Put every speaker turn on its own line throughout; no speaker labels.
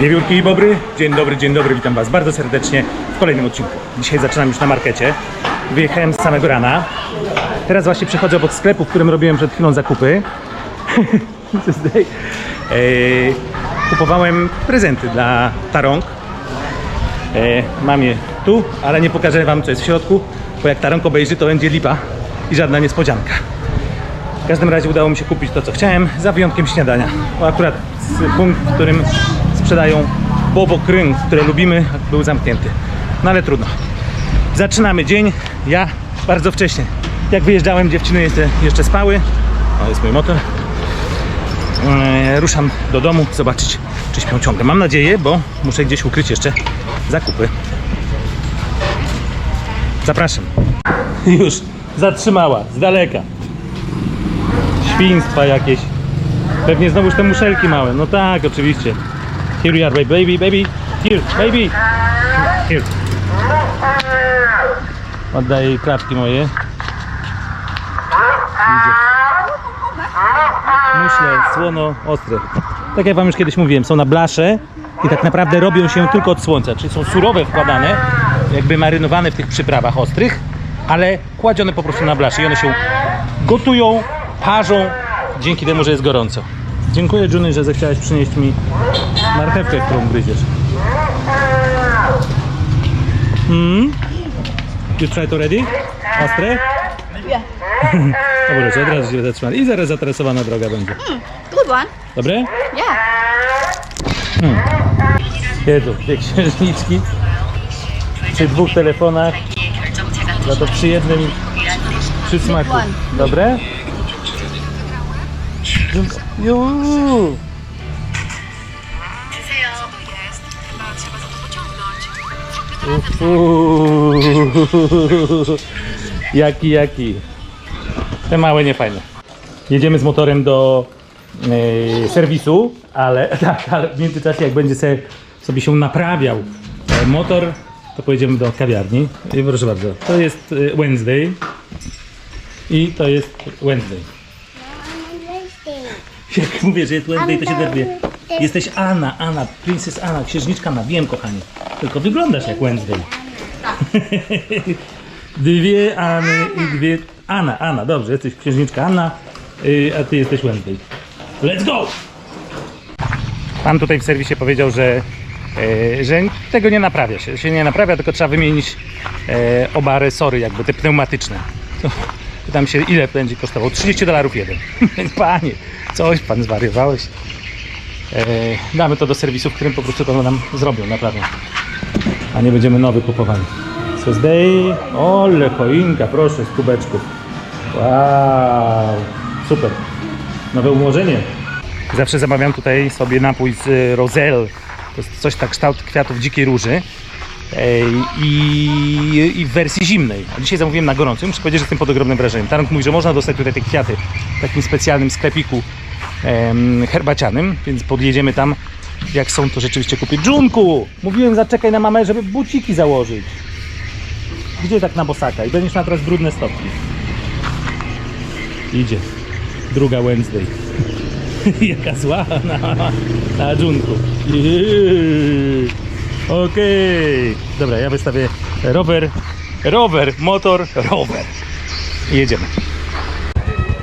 Wiewiórki i Bobry, dzień dobry, dzień dobry, witam Was bardzo serdecznie w kolejnym odcinku. Dzisiaj zaczynam już na markecie. Wyjechałem z samego rana. Teraz właśnie przychodzę obok sklepu, w którym robiłem przed chwilą zakupy. Eee, Kupowałem prezenty dla Tarąg. Eee, Mam je tu, ale nie pokażę Wam co jest w środku, bo jak Tarąg obejrzy to będzie lipa i żadna niespodzianka. W każdym razie udało mi się kupić to, co chciałem, za wyjątkiem śniadania. Bo akurat punkt, w którym sprzedają bobo kryn, które lubimy, był zamknięty. No ale trudno. Zaczynamy dzień. Ja bardzo wcześnie. Jak wyjeżdżałem, dziewczyny jeszcze, spały. O, jest mój motor. Eee, ruszam do domu, zobaczyć, czy śpią ciągle. Mam nadzieję, bo muszę gdzieś ukryć jeszcze zakupy. Zapraszam. Już zatrzymała, z daleka świństwa jakieś. Pewnie znowuż te muszelki małe. No tak, oczywiście. Here you are, baby, baby. Here, baby. Here. Oddaję jej klapki moje. Idzie. Muszle, słono, ostre. Tak jak wam już kiedyś mówiłem, są na blasze i tak naprawdę robią się tylko od słońca. Czyli są surowe wkładane, jakby marynowane w tych przyprawach ostrych, ale kładzione po prostu na blasze i one się gotują, parzą dzięki temu, że jest gorąco. Dziękuję Juny, że zechciałaś przynieść mi marchewkę, którą gryziesz. Mm? You tried already? Ostre?
Yeah.
Dobra, od razu się zatrzymali. I zaraz zatrasowana droga będzie.
Good one.
Dobre?
Yeah.
Jedzą dwie księżniczki przy dwóch telefonach, za to przy jednym przysmaku. Dobre? Ju. Jaki, jaki. Te małe niefajne. Jedziemy z motorem do e, serwisu, ale tak, ale w międzyczasie jak będzie se, sobie się naprawiał e, motor, to pojedziemy do kawiarni. I proszę bardzo, to jest e, Wednesday i to jest Wednesday. Jak mówię, że jest Wednesday, to się nerwuje. Jesteś Anna, Anna, Princess Anna, księżniczka Anna, wiem kochanie. Tylko wyglądasz jak Wednesday. Dwie Anny i dwie... Anna, Anna, dobrze, jesteś księżniczka Anna, y, a ty jesteś Wednesday. Let's go! Pan tutaj w serwisie powiedział, że, e, że tego nie naprawia się, się nie naprawia, tylko trzeba wymienić e, oba resory, jakby te pneumatyczne. Pytam się, ile będzie kosztował? 30 dolarów jeden. Panie, coś pan zwariowałeś. E, damy to do serwisu, w którym po prostu to nam zrobią, naprawią. A nie będziemy nowy kupowali. Tuesday, ole choinka, proszę, z kubeczków. Wow, super. Nowe ułożenie. Zawsze zamawiam tutaj sobie napój z y, Roselle. To jest coś tak kształt kwiatów dzikiej róży. I, I w wersji zimnej. A dzisiaj zamówiłem na gorąco. Muszę powiedzieć, że jestem pod ogromnym wrażeniem. Tarek mówi, że można dostać tutaj te kwiaty w takim specjalnym sklepiku herbacianym, więc podjedziemy tam. Jak są, to rzeczywiście kupię. Dżunku! Mówiłem, zaczekaj na mamę, żeby buciki założyć. Gdzie tak na bosaka? I będziesz miał teraz brudne stopki. Idzie. Druga Wednesday. Jaka zła na, na dżunku. Okej. Dobra, ja wystawię rower, rower, motor, rower. I jedziemy.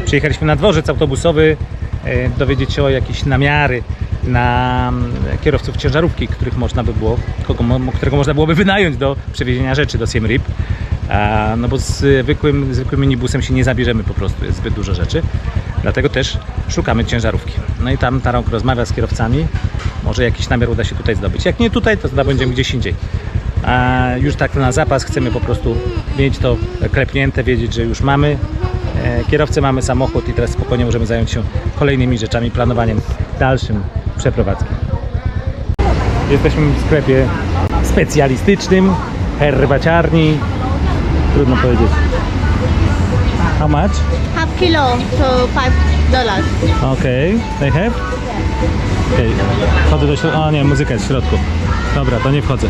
Przyjechaliśmy na dworzec autobusowy dowiedzieć się o jakieś namiary na mm, kierowców ciężarówki, których można by było, kogo, którego można byłoby wynająć do przewiezienia rzeczy do Siem Reap. No bo zwykłym, zwykłym minibusem się nie zabierzemy po prostu, jest zbyt dużo rzeczy. Dlatego też szukamy ciężarówki. No i tam Tarok rozmawia z kierowcami. Może jakiś namiar uda się tutaj zdobyć. Jak nie tutaj, to zdobędziemy gdzieś indziej. A już tak na zapas chcemy po prostu mieć to klepnięte, wiedzieć, że już mamy e, kierowcę, mamy samochód i teraz spokojnie możemy zająć się kolejnymi rzeczami, planowaniem dalszym przeprowadzki. Jesteśmy w sklepie specjalistycznym, herbaciarni. Trudno powiedzieć. How much?
Half kilo to five dollars.
Okej, they have? Okej, wchodzę do środka. O nie, muzyka jest w środku. Dobra, to nie wchodzę.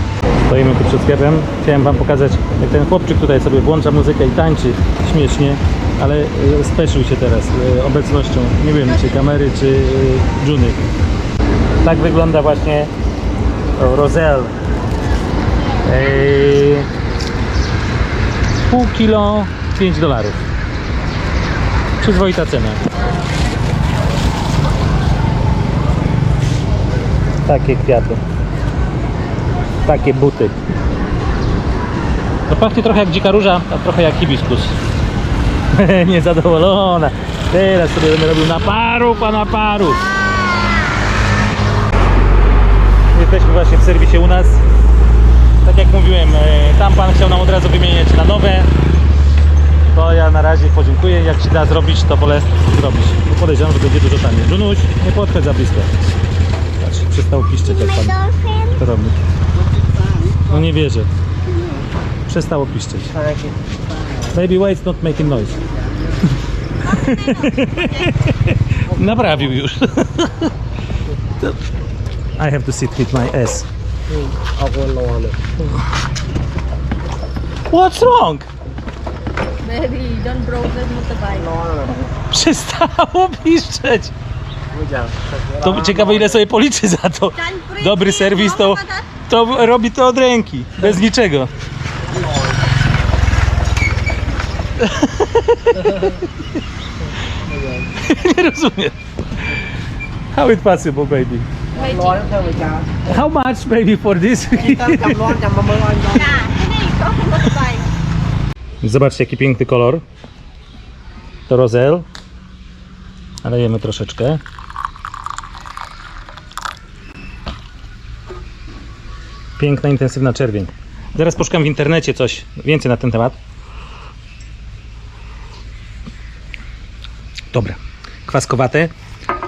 Stoimy tu przed sklepem. Chciałem wam pokazać, jak ten chłopczyk tutaj sobie włącza muzykę i tańczy śmiesznie, ale e, speszył się teraz e, obecnością, nie wiem, czy kamery, czy e, Juny. Tak wygląda właśnie. Eee, pół kilo 5 dolarów. Przyzwoita cena. Takie kwiaty. Takie buty. To pachnie trochę jak dzika róża, a trochę jak hibiskus. Niezadowolona. Teraz sobie będę robił naparów, a naparów. Jesteśmy właśnie w serwisie u nas. Tak jak mówiłem, e, tam pan chciał nam od razu wymieniać na nowe. To ja na razie podziękuję. Jak się da zrobić, to wolę zrobić. Bo podejrzewam, że będzie dużo taniej. Junuś, nie podchodź za blisko. Patrz, przestał piszczeć jak pan to robi. No nie wierzę. Przestało piszczeć. Baby, why it's not making noise? Naprawił już. I have to sit with my S. What's wrong?
Baby, don't broke the motorbike.
Przestało piszczeć. To ciekawe ile sobie policzy za to. Dobry serwis to, to robi to od ręki, bez niczego. Nie rozumiem. How it possible, baby? How much, baby, for this? Zobaczcie, jaki piękny kolor. To rozel. Nalejemy troszeczkę. Piękna, intensywna czerwień. Zaraz poszukam w internecie coś więcej na ten temat. Dobre. Kwaskowate,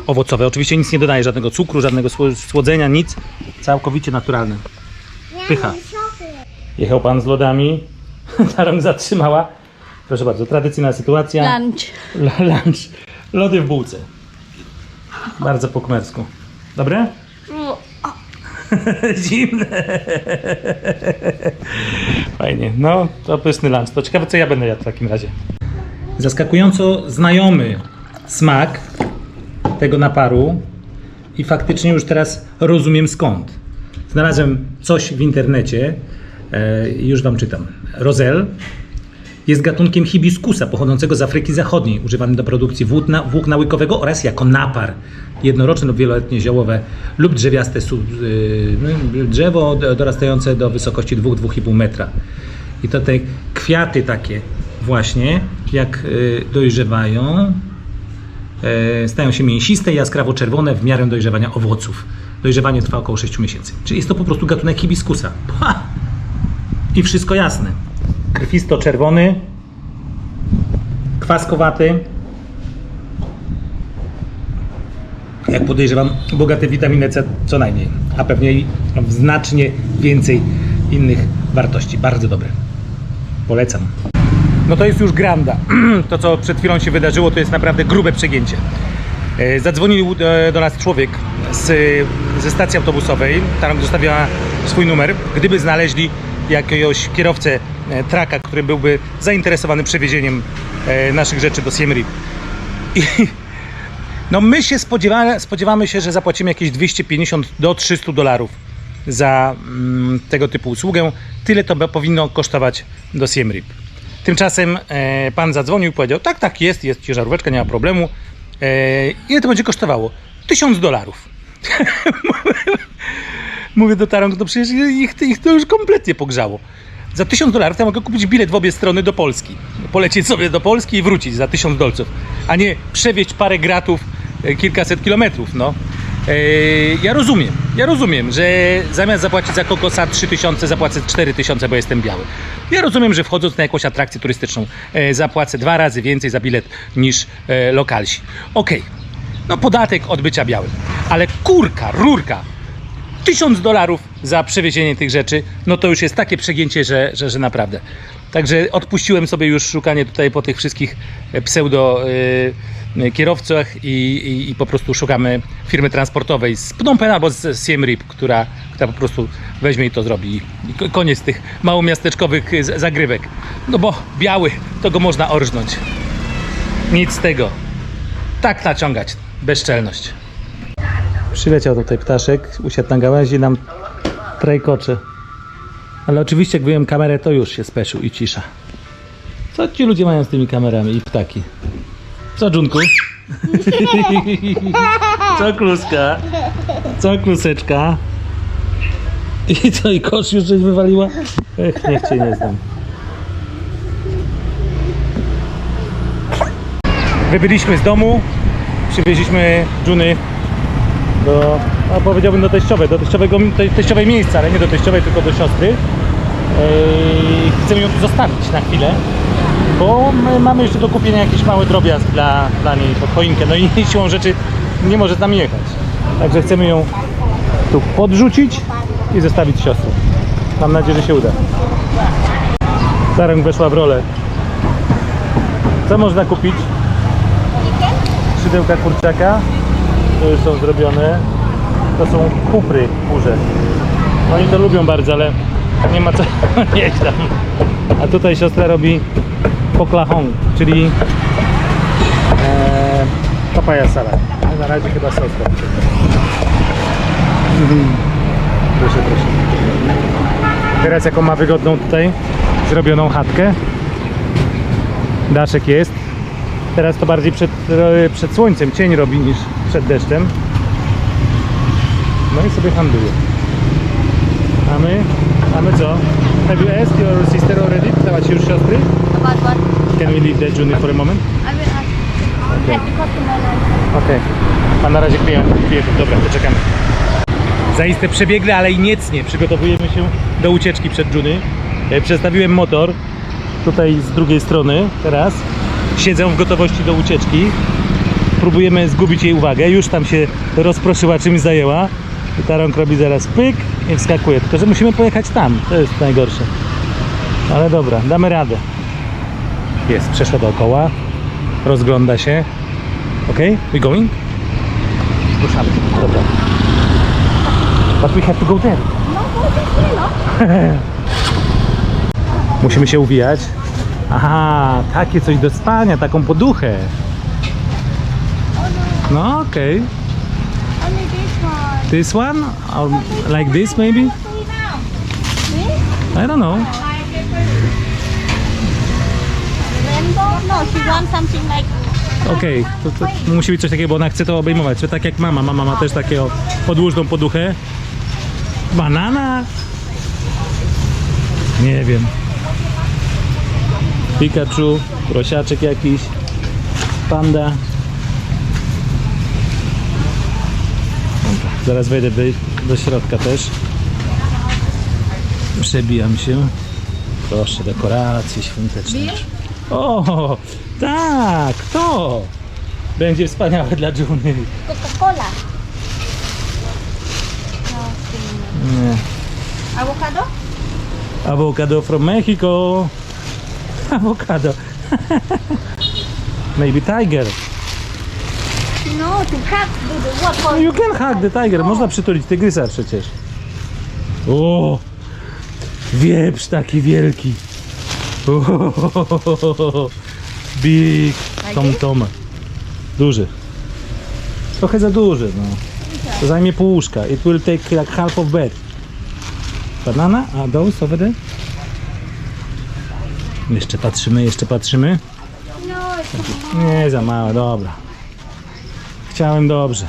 owocowe. Oczywiście nic nie dodaje, żadnego cukru, żadnego sło- słodzenia, nic. Całkowicie naturalne. Pycha. Jechał pan z lodami. Ta rąk zatrzymała. Proszę bardzo, tradycyjna sytuacja.
Lunch.
L- lunch. Lody w bułce. Bardzo po kmersku. Dobre? Zimne. Fajnie. No, to pyszny lunch. To ciekawe, co ja będę jadł w takim razie. Zaskakująco znajomy smak tego naparu i faktycznie już teraz rozumiem skąd. Znalazłem coś w internecie e, już Wam czytam. Rozel jest gatunkiem hibiskusa pochodzącego z Afryki Zachodniej, używany do produkcji włókna, włókna łykowego oraz jako napar jednoroczne lub wieloletnie ziołowe lub drzewiaste y, no, drzewo do- dorastające do wysokości 2-2,5 metra. I to te kwiaty takie właśnie, jak y, dojrzewają, stają się mięsiste i jaskrawo czerwone w miarę dojrzewania owoców. Dojrzewanie trwa około 6 miesięcy. Czyli jest to po prostu gatunek hibiskusa. Ha! I wszystko jasne. Krwisto-czerwony, kwaskowaty, jak podejrzewam, bogaty w witaminę C co najmniej, a pewnie i znacznie więcej innych wartości. Bardzo dobre. Polecam. No to jest już granda. To, co przed chwilą się wydarzyło, to jest naprawdę grube przegięcie. E, Zadzwonił e, do nas człowiek z, ze stacji autobusowej. Tam zostawiła swój numer. Gdyby znaleźli jakiegoś kierowcę e, traka, który byłby zainteresowany przewiezieniem naszych rzeczy do Siem no my się spodziewamy, spodziewamy się, że zapłacimy jakieś 250 do 300 dolarów za mm, tego typu usługę. Tyle to powinno kosztować do Siem. Tymczasem e, pan zadzwonił i powiedział, tak, tak, jest, jest ciężaróweczka, nie ma problemu. E, ile to będzie kosztowało? 1000 dolarów. Mówię do Tarąg, no przecież ich, ich to już kompletnie pogrzało. Za 1000 dolarów ja mogę kupić bilet w obie strony do Polski. Polecieć sobie do Polski i wrócić za 1000 dolców. A nie przewieźć parę gratów e, kilkaset kilometrów, no. E, Ja rozumiem, ja rozumiem, że zamiast zapłacić za kokosa 3000, zapłacę 4000, bo jestem biały. Ja rozumiem, że wchodząc na jakąś atrakcję turystyczną e, zapłacę dwa razy więcej za bilet niż e, lokalsi. Okej, no podatek od bycia białym. Ale kurka, rurka, tysiąc dolarów za przewiezienie tych rzeczy, no to już jest takie przegięcie, że, że, że naprawdę. Także odpuściłem sobie już szukanie tutaj po tych wszystkich e, pseudo e, kierowcach i, i, i po prostu szukamy firmy transportowej z Phnom Penh albo z Siem Reap, która, która po prostu weźmie i to zrobi. I ko- koniec tych małomiasteczkowych z- zagrywek. No bo biały, to go można orżnąć. Nic z tego. Tak naciągać. Bezczelność. Przyleciał tutaj ptaszek, usiadł na gałęzi, nam Trajkocze. Ale oczywiście jak wyjąłem kamerę, to już się speszył i cisza. Co ci ludzie mają z tymi kamerami i ptaki? Co, Dżunku? Co, kluska? Co, kluseczka? I co, i kosz już żeś wywaliła? Ech, niech cię nie znam. Wybyliśmy z domu, przywieźliśmy Dżuny do, a powiedziałbym do teściowej, do teściowego, te, teściowej miejsca, ale nie do teściowej, tylko do siostry. Ej, chcemy ją tu zostawić na chwilę, bo my mamy jeszcze do kupienia jakiś mały drobiazg dla, dla niej pod choinkę, no i siłą rzeczy nie może nami jechać. Także chcemy ją tu podrzucić i zostawić siostrę. Mam nadzieję, że się uda. Sarang weszła w rolę. Co można kupić? Szydełka kurczaka. To już są zrobione. To są kupry kurze. Oni to lubią bardzo, ale nie ma co jeść tam. A tutaj siostra robi poklahong, czyli e, papaja salad. Na razie chyba sos. Mhm. Proszę, proszę. Teraz jaką ma wygodną tutaj zrobioną chatkę. Daszek jest. Teraz to bardziej przed, e, przed słońcem cień robi niż przed deszczem. No i sobie handluje. A my? A my co? Have you asked your sister already? Pytała się już siostry?
About what?
Can we leave that Junior for a moment?
I will ask.
Okay. Okej. A na razie klient. Dobra, to czekamy. Zaiste przebiegle, ale i niecnie przygotowujemy się do ucieczki przed Juny. E, Przestawiłem motor tutaj z drugiej strony teraz. Siedzę w gotowości do ucieczki. Próbujemy zgubić jej uwagę. Już tam się rozproszyła, czymś zajęła. I ta rąk robi zaraz pyk i wskakuje. Tylko, że musimy pojechać tam. To jest najgorsze. Ale dobra, damy radę. Jest, przeszła dookoła. Rozgląda się. Ok, we going? Ruszamy. Dobra. But we have to go there.
No, go no?
Musimy się uwijać. Aha, takie coś do spania, taką poduchę. No, okej.
Only this one.
Or like this maybe? I don't know.
No, she wants something like
Okej, to, to musi być coś takiego, bo ona chce to obejmować. Tak jak mama. Mama ma też taką podłużną poduchę. Banana? Nie wiem. Pikachu, prosiaczek jakiś, panda. Dobra, zaraz wejdę do, do środka też. Przebijam się. Proszę, dekoracje świąteczne. O, tak, to będzie wspaniałe dla Juny.
Coca-Cola. No,
Nie.
Avocado?
Avocado from Mexico. Avocado. Maybe tiger.
No, to do the what for
You can hug the tiger. Można przytulić tygrysa przecież. O! Wieprz taki wielki. O, big tom tom. Duży. Trochę za duży, no. To zajmie pół łóżka. It will take like half of bed. Banana? A those over there? Jeszcze patrzymy, jeszcze patrzymy.
No,
Nie, za małe, dobra. Chciałem dobrze.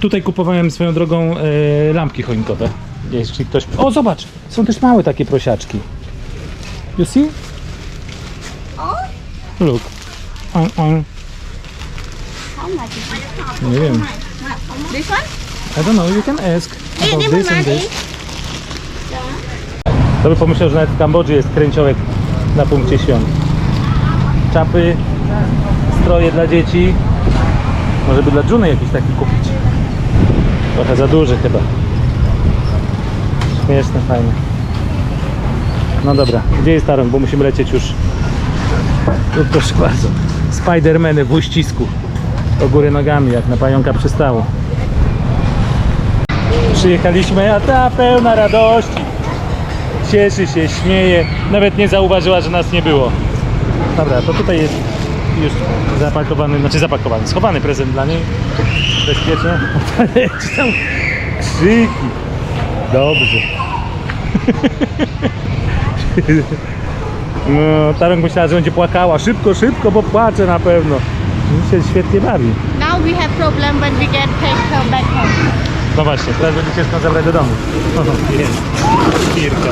Tutaj kupowałem swoją drogą e, lampki choinkowe. Jeśli ktoś... O, zobacz! Są też małe takie prosiaczki. You see? Look. On, on.
how much is it?
Nie wiem.
This one?
I don't know, you can ask about this and this. To by pomyślał, że nawet w Kambodży jest kręciołek na punkcie świąt. Czapy, stroje dla dzieci. Może by dla Juny jakiś taki kupić. Trochę za duży chyba. Śmieszne, fajne. No dobra, gdzie jest Taron? Bo musimy lecieć już. Tu proszę bardzo. Spidermany w uścisku. Do góry nogami, jak na pająka przystało. Przyjechaliśmy, a ta pełna radości cieszy się, śmieje, nawet nie zauważyła, że nas nie było. Dobra, to tutaj jest już zapakowany, znaczy zapakowany, schowany prezent dla niej. Bezpiecznie. Czy tam krzyki. Dobrze. No, Tarąg myślała, że będzie płakała. Szybko, szybko, bo płacze na pewno. Się świetnie bawi.
Now we have problem when we get take her back home.
No właśnie, teraz będzie ciężko zabrać do domu. Jest. Kirka.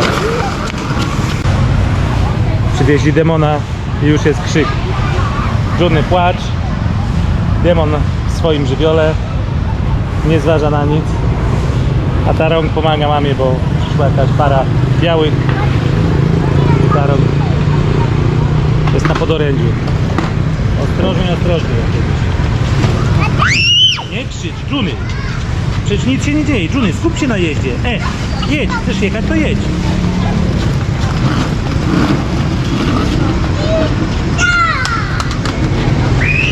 Przywieźli demona i już jest krzyk. Żudny płacz. Demon w swoim żywiole. Nie zważa na nic. A Tarong pomaga mamie, bo przyszła jakaś para białych. I Tarong jest na podorędziu. Ostrożnie, ostrożnie. Nie krzycz, Juny. Przecież nic się nie dzieje. Juny, skup się na jeździe. E, jedź. Chcesz jechać, to jedź.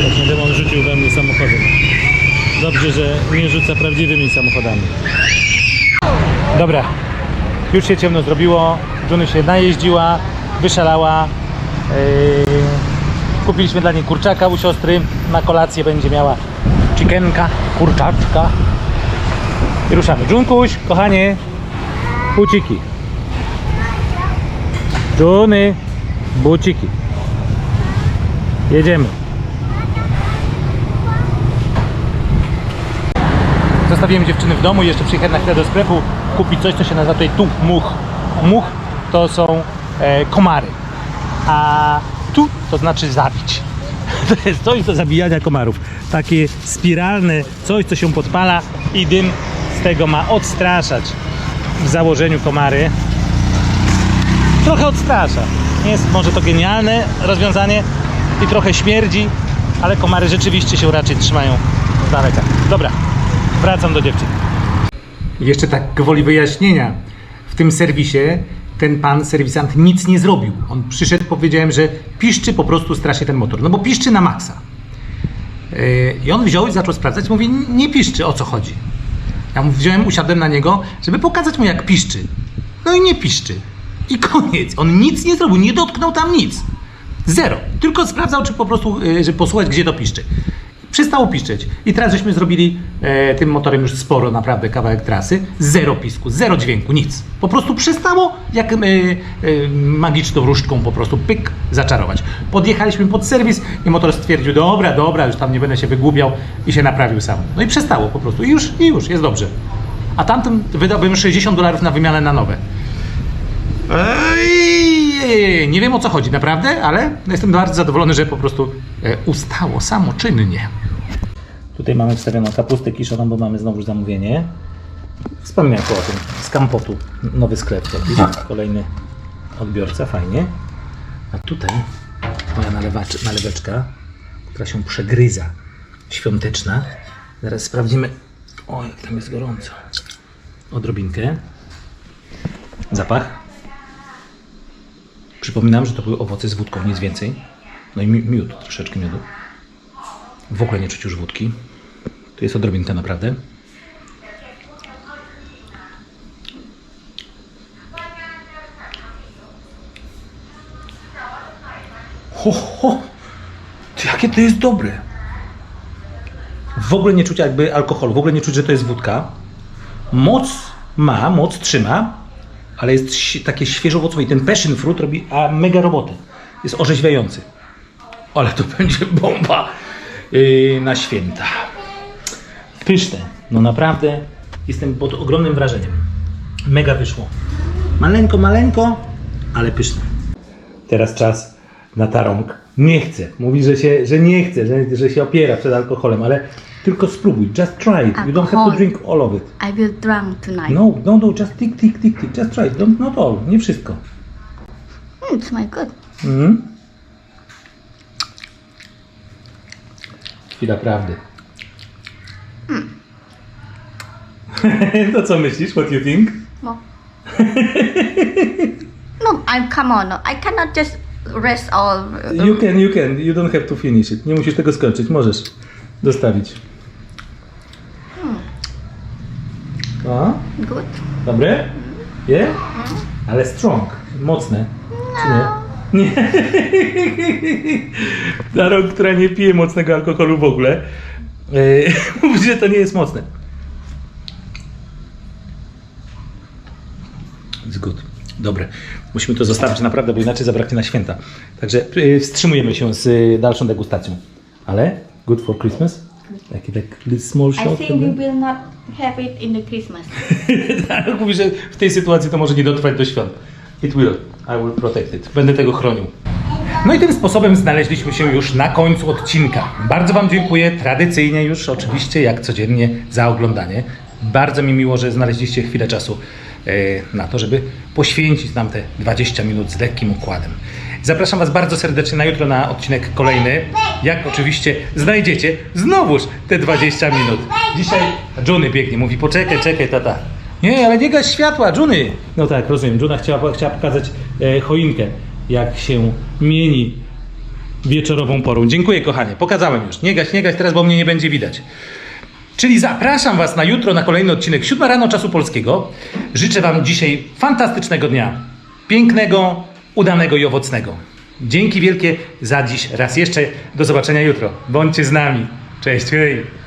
Właśnie demon rzucił we mnie samochodem. Dobrze, że nie rzuca prawdziwymi samochodami. Dobra. Już się ciemno zrobiło. Juny się najeździła, wyszalała. Yy, kupiliśmy dla niej kurczaka u siostry. Na kolację będzie miała chickenka, kurczaczka. I ruszamy. Dżunkuś, kochanie, buciki. Dżuny, buciki. Jedziemy. Zostawiłem dziewczyny w domu i jeszcze przyjechałem na chwilę do sklepu kupić coś, co się nazywa tutaj tu much. Much to są e, komary, a tu to znaczy zabić. To jest coś do zabijania komarów. Takie spiralne coś, co się podpala i dym z tego ma odstraszać w założeniu komary. Trochę odstrasza. Nie jest może to genialne rozwiązanie i trochę śmierdzi, ale komary rzeczywiście się raczej trzymają z daleka. Dobra, wracam do dziewczyn. Jeszcze tak gwoli wyjaśnienia. W tym serwisie ten pan serwisant nic nie zrobił. On przyszedł, powiedziałem, że piszczy po prostu strasznie ten motor. No bo piszczy na maksa. Yy, I on wziął i zaczął sprawdzać. Mówi, nie piszczy, o co chodzi. Ja mu wziąłem, usiadłem na niego, żeby pokazać mu jak piszczy. No i nie piszczy. I koniec. On nic nie zrobił, nie dotknął tam nic. Zero. Tylko sprawdzał, czy po prostu, yy, żeby posłuchać, gdzie to piszczy. Przestało piszczeć. I teraz żeśmy zrobili e, tym motorem już sporo, naprawdę kawałek trasy. Zero pisku, zero dźwięku, nic. Po prostu przestało jak e, e, magiczną różdżką po prostu pyk, zaczarować. Podjechaliśmy pod serwis i motor stwierdził, dobra, dobra, już tam nie będę się wygłubiał i się naprawił sam. No i przestało po prostu i już, i już, jest dobrze. A tamtym wydałbym 60 dolarów na wymianę na nowe. Ej, nie wiem o co chodzi, naprawdę, ale jestem bardzo zadowolony, że po prostu e, ustało samoczynnie. Tutaj mamy wstawioną kapustę kiszoną, bo mamy znowu zamówienie. Wspominałem o tym. Z Kampotu. Nowy sklep jakiś. Kolejny odbiorca, fajnie. A tutaj moja nalewacz, naleweczka, która się przegryza. Świąteczna. Zaraz sprawdzimy. O, jak tam jest gorąco. Odrobinkę. Zapach. Przypominam, że to były owoce z wódką, nic więcej. No i mi- miód, troszeczkę miodu. W ogóle nie czuć już wódki. Tu jest odrobinka naprawdę. Ho, ho! Ty, Jakie to jest dobre! W ogóle nie czuć jakby alkoholu, w ogóle nie czuć, że to jest wódka. Moc ma, moc trzyma, ale jest takie świeżo owocowe i ten passion fruit robi a, mega robotę. Jest orzeźwiający. Ale to będzie bomba yy, na święta. Pyszne. No naprawdę jestem pod ogromnym wrażeniem. Mega wyszło. Maleńko, maleńko, ale pyszne. Teraz czas na tarąg. Nie chce. Mówi, że, się, że nie chce, że, że się opiera przed alkoholem, ale tylko spróbuj. Just try it. You don't have to drink all of it.
I will drunk tonight.
No, no, no, just tick, tick, tick, tick. Just try it. Don't, not all. Nie wszystko.
Mm, it's my good.
Mhm. Chwila prawdy. to co myślisz? What you think?
No. no, I'm come on. No, I cannot just rest all.
You can, you can. You don't have to finish it. Nie musisz tego skończyć. Możesz dostawić. A?
Good.
Dobre? Yeah? Ale strong. Mocne. Czy nie? Nie. Darok, która nie pije mocnego alkoholu w ogóle, yy, mówi, że to nie jest mocne. It's good. dobre. Musimy to zostawić naprawdę, bo inaczej zabraknie na święta. Także y, wstrzymujemy się z y, dalszą degustacją. Ale good for Christmas? Taki tak small
I think we will not have it in the Christmas.
Tak, mówi, że w tej sytuacji to może nie dotrwać do świąt. It will. I will protect it. Będę tego chronił. No i tym sposobem znaleźliśmy się już na końcu odcinka. Bardzo Wam dziękuję, tradycyjnie już oczywiście, jak codziennie, za oglądanie. Bardzo mi miło, że znaleźliście chwilę czasu e, na to, żeby poświęcić nam te 20 minut z lekkim układem. Zapraszam Was bardzo serdecznie na jutro na odcinek kolejny. Jak oczywiście znajdziecie znowuż te 20 minut. Dzisiaj Johnny biegnie, mówi poczekaj, czekaj tata. Nie, ale nie gaś światła, Juny! No tak, rozumiem. Juna chciała, chciała pokazać e, choinkę, jak się mieni wieczorową porą. Dziękuję, kochanie. Pokazałem już. Nie gaś, nie gaś teraz, bo mnie nie będzie widać. Czyli zapraszam Was na jutro na kolejny odcinek 7 rano czasu polskiego. Życzę Wam dzisiaj fantastycznego dnia. Pięknego, udanego i owocnego. Dzięki wielkie za dziś. Raz jeszcze. Do zobaczenia jutro. Bądźcie z nami. Cześć. Hej.